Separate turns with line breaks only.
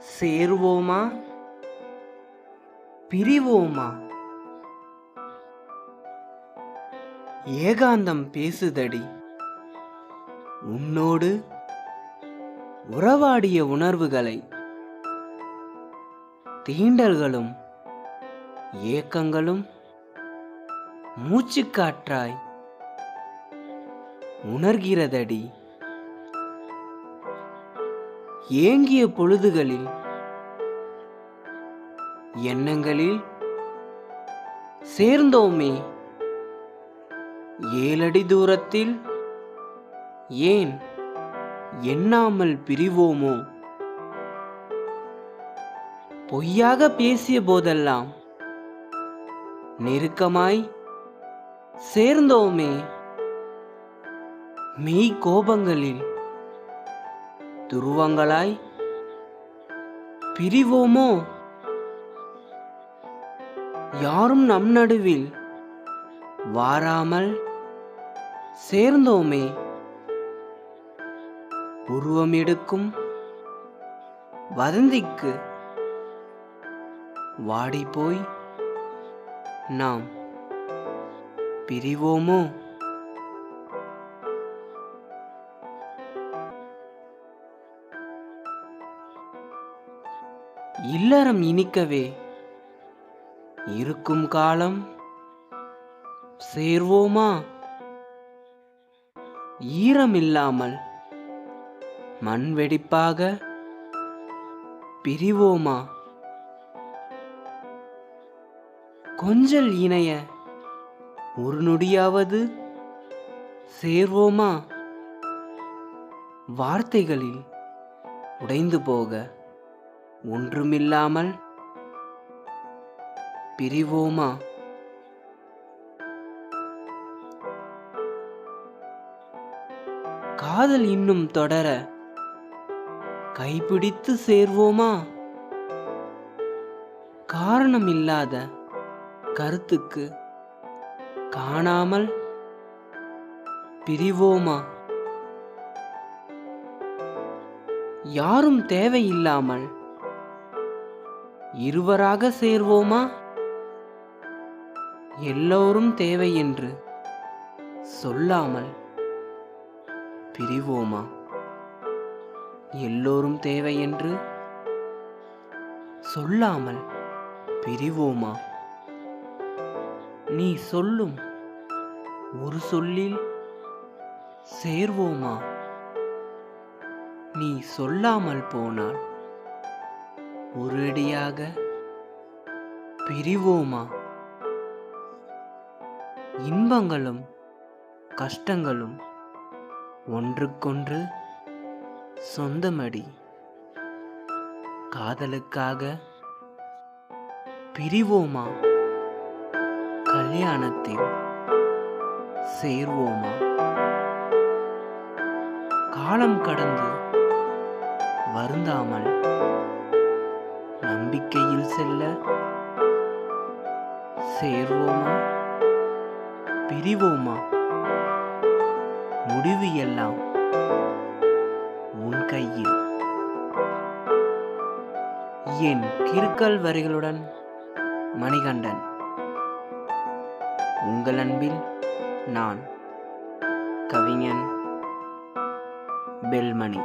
சேருவோமா? பிரிவோமா? ஏகாந்தம் பேசுதடி. உன்னோடு உறவாடிய உணர்வுகளை தீண்டல்களும் ஏக்கங்களும் மூச்சுக்காற்றாய் உணர்கிறதடி. ஏங்கிய பொழுதுகளில் எண்ணங்களில் சேர்ந்தோமே. ஏழடி தூரத்தில் ஏன் எண்ணாமல் பிரிவோமோ? பொய்யாக பேசிய போதெல்லாம் நெருக்கமாய் சேர்ந்தோமே. மெய் கோபங்களில் துருவங்களாய் பிரிவோமோ? யாரும் நம் நடுவில் வாராமல் சேர்ந்தோமே? உருவம் எடுக்கும் வதந்திக்கு வாடி போய் நாம் பிரிவோமோ? இல்லறம் இனிக்கவே. இருக்கும் காலம் சேர்வோமா? ஈரமில்லாமல் மண் வெடிப்பாக பிரிவோமா? கொஞ்சல் இணைய ஒரு நொடியாவது சேர்வோமா? வார்த்தைகளில் உடைந்து போக ஒன்றுமில்லாமல் பிரிவோமா? காதல் இன்னும் தொடர கைப்பிடித்து சேர்வோமா? காரணமில்லாத கருத்துக்கு காணாமல் பிரிவோமா? யாரும் தேவையில்லாமல் இருவராக சேர்வோமா? எல்லோரும் தேவை என்று சொல்லாமல் பிரிவோமா? எல்லோரும் தேவை என்று சொல்லாமல் பிரிவோமா? நீ சொல்லும் ஒரு சொல்லில் சேர்வோமா? நீ சொல்லாமல் போனால் ஒரேடியாக பிரிவோமா? இன்பங்களும் கஷ்டங்களும் ஒன்றுக்கொன்று சொந்தமடி. காதலுக்காக பிரிவோமா? கல்யாணத்தில் சேர்வோமா? காலம் கடந்து வருந்தாமல் நம்பிக்கையில் செல்ல சேர்வோமா? பிரிவோமா? முடிவு எல்லாம் உன் கையில். என் கிறுக்கல் வரிகளுடன் மணிகண்டன் உங்கள் அன்பில் நான் கவிஞன் பெல்மணி.